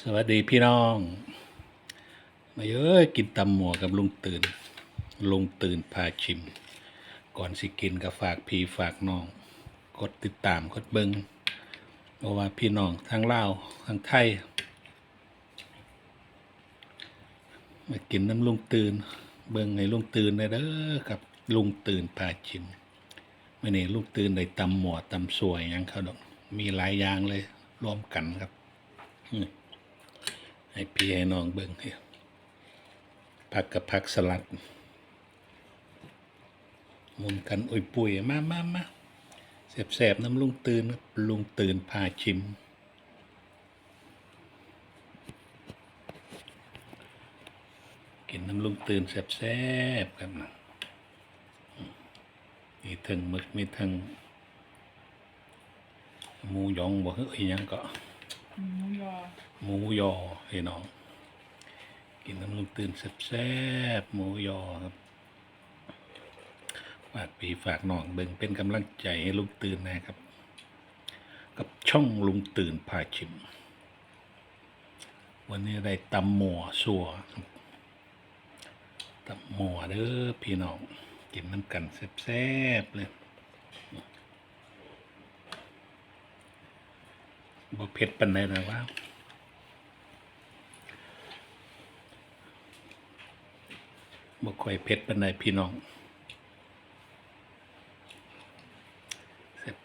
สวัสดีพี่น้อง มาเยอะกินตำหมวกับลุงตื่น ลุงตื่นพาชิม ก่อนสิกินก็ฝากพี่ฝากน้อง กดติดตามกดเบิงเพราะว่าพี่น้องทั้งลาวทั้งไทย มากินน้ำลุงตื่น เบิงให้ลุงตื่นได้เด้อกับลุงตื่นพาชิมไม่นี่ลุงตื่นได้ตำหมวตำสวยยังเขาดอกมีหลายอย่างเลยรวมกันครับ อืม ให้พี่ให้น้องเบิงให้ผักกับผักสลัดมุนกันอุยปุยมามามาแสบๆน้ำลุงตื่นครับลุงตื่นพาชิม กินน้ำลุงตื่นแซ่บๆครับนะมีทั้งมึกมีทั้งหมูหยองบ่เฮ้ยยังก็ หมูยอหมูยอให้น้อง กินน้ำลุงตื่นแซ่บๆหมูยอครับฝากปีฝากน้องเบิ่งเป็นกำลังใจให้ลุงตื่นนะครับ กับช่องลุงตื่นพาชิม วันนี้ได้ตำหมัวสัวตับหมัวเด้อพี่น้อง กินน้ำกันแซ่บๆเลย บ่เผ็ดปานใดนะว่าบ่ค่อยเผ็ดปานใดพี่น้อง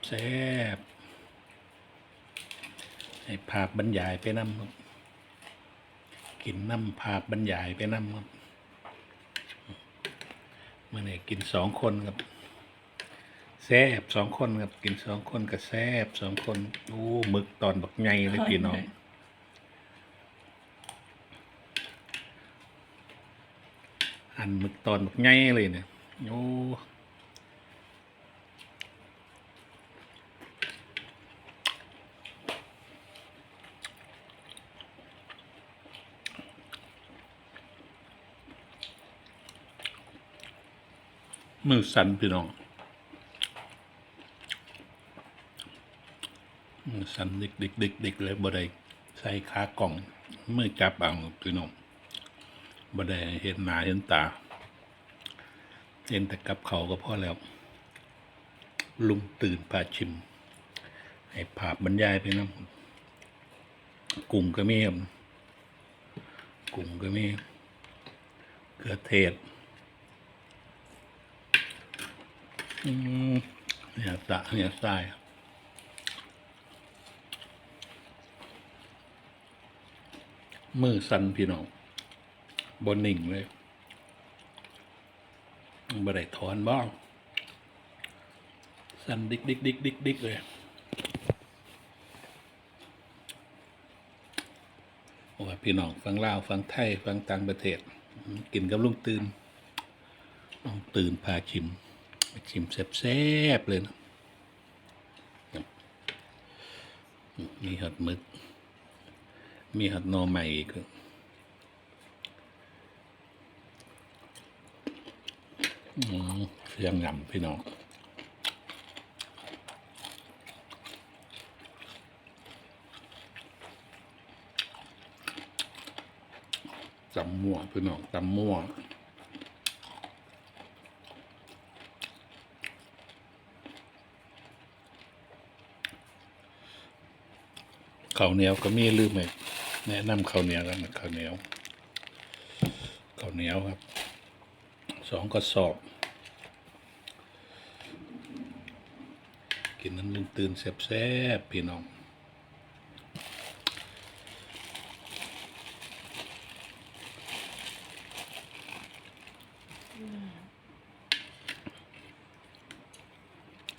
แซ่บๆให้ภาพบรรยายไปนำครับกินน้ำภาพบรรยายไปน้ำครับมื่อนี้กินสองคนครับ แซบสองคนครับกินสองคนกับแซบสองคนโอ้หมึกตอนบักไงเลยพี่น้องอันหมึกตอนบักไงเลยเนี่ยโอ้มือสั่นพี่น้องมือ สันดิกดิกดิกดิกเลยบ่ได้ใส่ขากล่องเมื่อจับเอาพี่น้องบ่ได้เห็นหน้าเห็นตา เห็นแต่กับเขาก็พอแล้ว ลุงตื่นพาชิม ให้ภาพบรรยายไปนะกุ้งก็มีกุ้งก็มีเกลือเทศเนี่ยตะเนี่ยทราย มือสั่นพี่น้องบนหนิ่งเลยบ่ได้ถอนบ้าง สั่นดิกดิกดิกดิกดิกเลยว่าพี่น้องฟังลาวฟังไทยฟังต่างประเทศ กินกับลุงตื่นลุงตื่นพาชิมชิมแซ่บๆเลยนะมีหัดมึก มีหัดนอใหม่อีกเสียงงำพี่น้องตำมั่วพี่น้องตำมั่วข้าวเหนียวก็มีลืมไหม แนะนำข้าวเหนียวแล้วนะข้าวเหนียวข้าวเหนียวครับสองกระสอบ กินน้ำลุงตื่นแซ่บๆพี่น้อง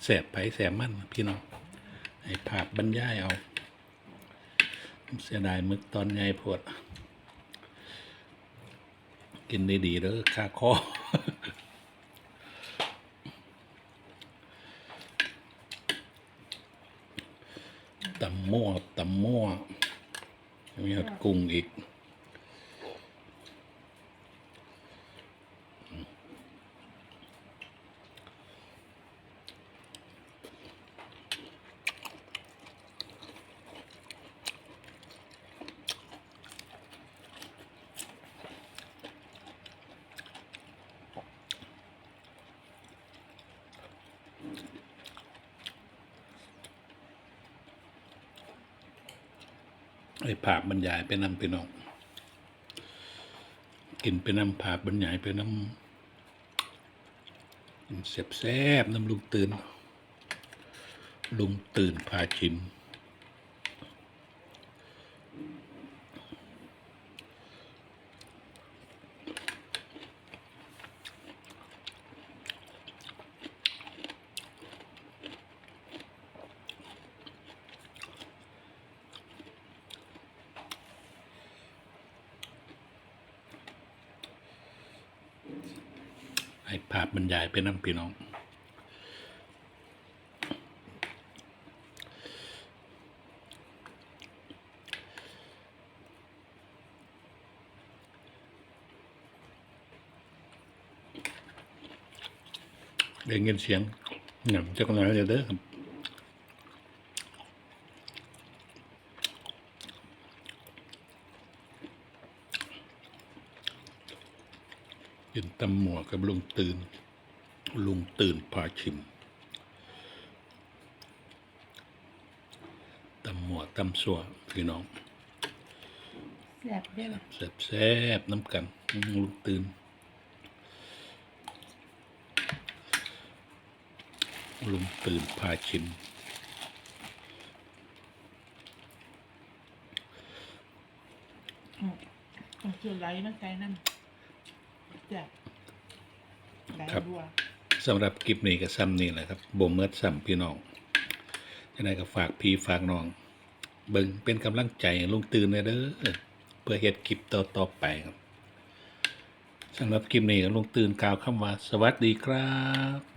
แสบไผแสบมันพี่น้องให้ภาพบรรยายเอา เสียดายมึกตอนไงพวด กินได้ดีเด้อค่าคอตำมั่วตำมั่วมีหดกุ้งอีก ไอ้ผาบบรรยายไปนำไปนอกกินไปนำผาบบรรยายไปนำกินเสียบแซบๆน้ำลุงตื่น ลุงตื่นพาชิม ให้ภาพบรรยายไปน้ำพี่น้อง ได้ยินเสียงเนำจักหน่อยเลยเด้อครับ กินตำหมวกกับลุงตื่น ลุงตื่นพาชิมตำหมวกตำสัวพี่น้องแซ่บเด้อแซ่บแซ่บๆน้ำกันอืมลุงตื่น ลุงตื่นพาชิมต้องเชื่อไหลมันใส่น้ำ แซ่บไหลครับบัวสำหรับคลิปนี้ก็ซ้ำนี่แหละครับบ่เมิดซ้ำพี่น้องยังไงก็ฝากพี่ฝากน้อง เบิ่งเป็นกำลังใจให้ลุงตื่นเด้อเพื่อเฮ็ดคลิปต่อๆไปครับสำหรับคลิปนี้ก็ลุงตื่นกล่าวคำว่า สวัสดีครับ